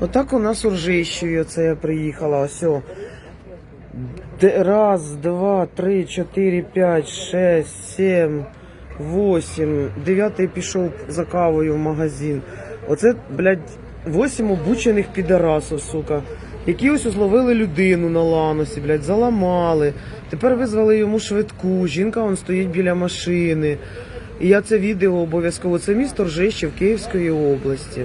Отак у нас уржищою це я приїхала. Ось. о. Раз, два, три, чотири, п'ять, шесть, сім, восім. Дев'ятий пішов за кавою в магазин. Оце, блядь, восім обучених підарасів, сука. Які ось зловили людину на ланосі, блядь, заламали. Тепер визвали йому швидку. Жінка он стоїть біля машини. І я це відео обов'язково. Це місто Ржищів Київської області.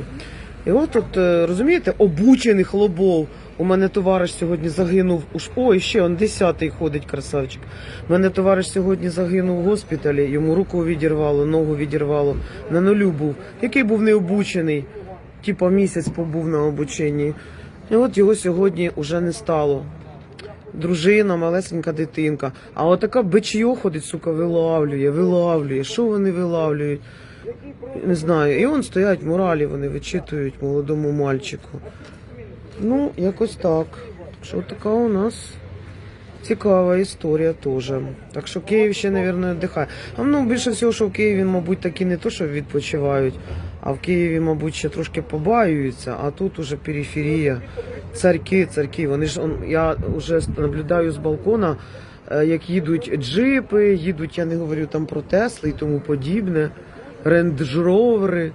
І от от, е, розумієте, обучених лобов. У мене товариш сьогодні загинув. у ш- Ой, ще он десятий ходить, красавчик. У мене товариш сьогодні загинув в госпіталі, йому руку відірвало, ногу відірвало. На нулю був. Який був необучений. Типа місяць побув на обученні. І от його сьогодні вже не стало. Дружина, малесенька дитинка. А отака бичьо ходить, сука, вилавлює, вилавлює. Що вони вилавлюють? Не знаю. І он стоять моралі, вони вичитують молодому мальчику. Ну, якось так. Що така у нас цікава історія теж. Так що Київ ще, мабуть, віддихає. А ну більше всього, що в Києві, мабуть, такі не то, що відпочивають, а в Києві, мабуть, ще трошки побаюються, а тут уже периферія. Царьки, царьки. Вони ж он, я вже наблюдаю з балкона, е, як їдуть джипи, їдуть, я не говорю там про Тесли і тому подібне, рендж-ровери.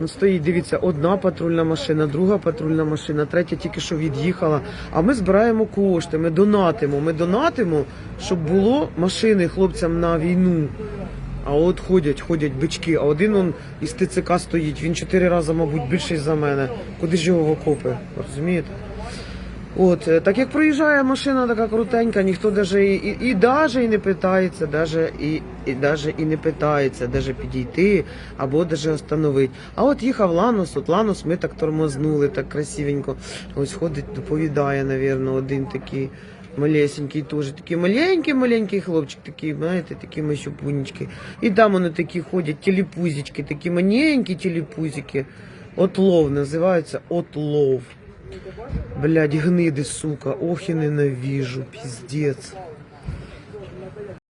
Ну, стоїть, дивіться, одна патрульна машина, друга патрульна машина, третя тільки що від'їхала. А ми збираємо кошти, ми донатимо. Ми донатимо, щоб було машини хлопцям на війну. А от ходять, ходять бички, а один он із ТЦК стоїть, він чотири рази, мабуть, більший за мене. Куди ж його в окопи? Розумієте? От, е, так як проїжджає машина така крутенька, ніхто даже і, і, і даже і не питається, даже і, і даже і не питається, даже підійти або даже остановити. А от їхав Ланос, от Ланос ми так тормознули, так красивенько. Ось ходить, доповідає, навірно, один такий малесенький, теж такий маленький-маленький хлопчик, такий, знаєте, такі мащупунечки. І там вони такі ходять, телепузички, такі маленькі телепузики. Отлов називається отлов. Блядь, гниди, сука, ох і ненавижу, піздець.